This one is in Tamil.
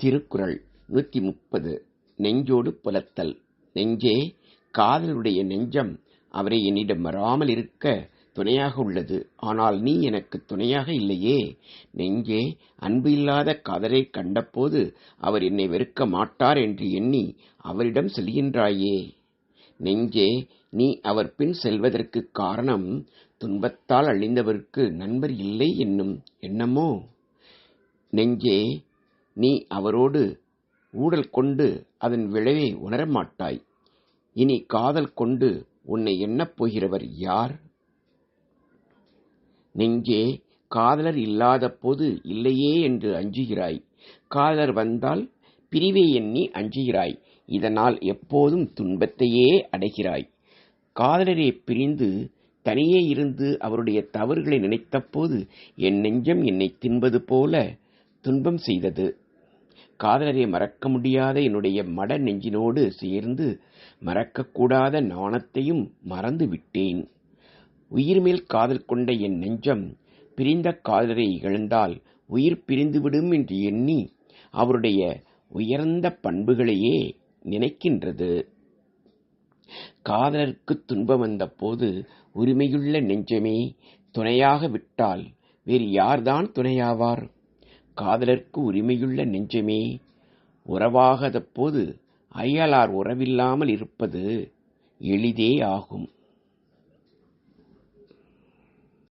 திருக்குறள் நூற்றி முப்பது நெஞ்சோடு புலத்தல். நெஞ்சே காதலுடைய நெஞ்சம். அவரை என்னிடம் வராமல் இருக்க துணையாக உள்ளது. ஆனால் நீ எனக்கு துணையாக இல்லையே. நெஞ்சே அன்பு இல்லாத காதலை கண்டபோது அவர் என்னை வெறுக்க மாட்டார் என்று எண்ணி அவரிடம் செல்கின்றாயே. நெஞ்சே நீ அவர் பின் செல்வதற்கு காரணம் துன்பத்தால் அழிந்தவருக்கு நண்பர் இல்லை என்னும் எண்ணமோ? நெஞ்சே நீ அவரோடு ஊடல் கொண்டு அதன் விளைவை உணரமாட்டாய். இனி காதல் கொண்டு உன்னை எண்ணப் போகிறவர் யார்? நெஞ்சே காதலர் இல்லாத போது இல்லையே என்று அஞ்சுகிறாய். காதலர் வந்தால் பிரிவை எண்ணி அஞ்சுகிறாய். இதனால் எப்போதும் துன்பத்தையே அடைகிறாய். காதலரை பிரிந்து தனியே இருந்து அவருடைய தவறுகளை நினைத்தபோது என் நெஞ்சம் என்னை தின்பது போல துன்பம் செய்தது. காதலரை மறக்க முடியாத என்னுடைய மட நெஞ்சினோடு சேர்ந்து மறக்கக்கூடாத நாணத்தையும் மறந்து விட்டேன். உயிர்மேல் காதல் கொண்ட என் நெஞ்சம் பிரிந்த காதலரை இகழ்ந்தால் உயிர் பிரிந்துவிடும் என்று எண்ணி அவருடைய உயர்ந்த பண்புகளையே நினைக்கின்றது. காதலருக்கு துன்பம் வந்த போது உரிமையுள்ள நெஞ்சமே துணையாக விட்டால் வேறு யார்தான் துணையாவார்? காதலர்க்கு உரிமையுள்ள நெஞ்சமே. உறவாகாத போது அயலார் உறவில்லாமல் இருப்பது எளிதே ஆகும்.